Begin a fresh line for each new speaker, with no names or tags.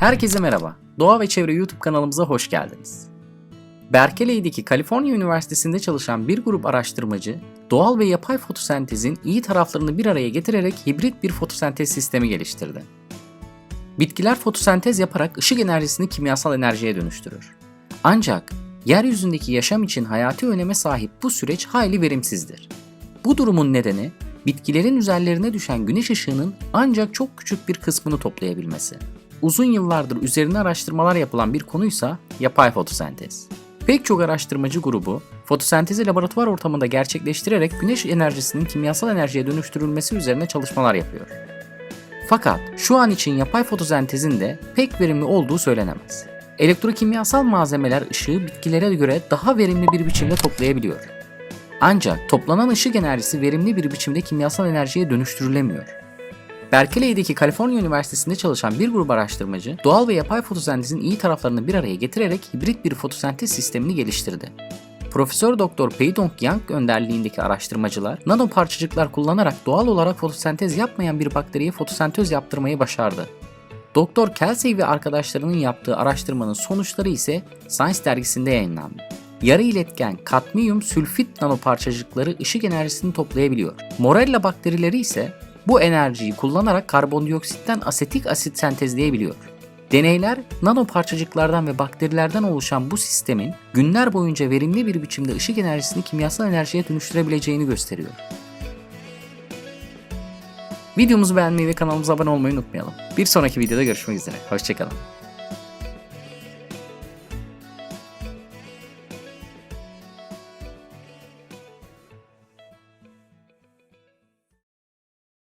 Herkese merhaba. Doğa ve Çevre YouTube kanalımıza hoş geldiniz. Berkeley'deki Kaliforniya Üniversitesi'nde çalışan bir grup araştırmacı, doğal ve yapay fotosentezin iyi taraflarını bir araya getirerek hibrit bir fotosentez sistemi geliştirdi. Bitkiler fotosentez yaparak ışık enerjisini kimyasal enerjiye dönüştürür. Ancak yeryüzündeki yaşam için hayati öneme sahip bu süreç hayli verimsizdir. Bu durumun nedeni bitkilerin üzerlerine düşen güneş ışığının ancak çok küçük bir kısmını toplayabilmesi. Uzun yıllardır üzerine araştırmalar yapılan bir konuysa yapay fotosentez. Pek çok araştırmacı grubu fotosentezi laboratuvar ortamında gerçekleştirerek güneş enerjisinin kimyasal enerjiye dönüştürülmesi üzerine çalışmalar yapıyor. Fakat şu an için yapay fotosentezin de pek verimli olduğu söylenemez. Elektrokimyasal malzemeler ışığı bitkilere göre daha verimli bir biçimde toplayabiliyor. Ancak toplanan ışık enerjisi verimli bir biçimde kimyasal enerjiye dönüştürülemiyor. Berkeley'deki Kaliforniya Üniversitesi'nde çalışan bir grup araştırmacı, doğal ve yapay fotosentezin iyi taraflarını bir araya getirerek hibrit bir fotosentez sistemini geliştirdi. Profesör Doktor Pei Dong Yang önderliğindeki araştırmacılar, nano parçacıklar kullanarak doğal olarak fotosentez yapmayan bir bakteriye fotosentez yaptırmayı başardı. Doktor Kelsey ve arkadaşlarının yaptığı araştırmanın sonuçları ise Science dergisinde yayınlandı. Yarı iletken kadmiyum sülfit nanoparçacıkları ışık enerjisini toplayabiliyor. Morella bakterileri ise bu enerjiyi kullanarak karbondioksitten asetik asit sentezleyebiliyor. Deneyler nanoparçacıklardan ve bakterilerden oluşan bu sistemin günler boyunca verimli bir biçimde ışık enerjisini kimyasal enerjiye dönüştürebileceğini gösteriyor. Videomuzu beğenmeyi ve kanalımıza abone olmayı unutmayalım. Bir sonraki videoda görüşmek üzere. Hoşçakalın.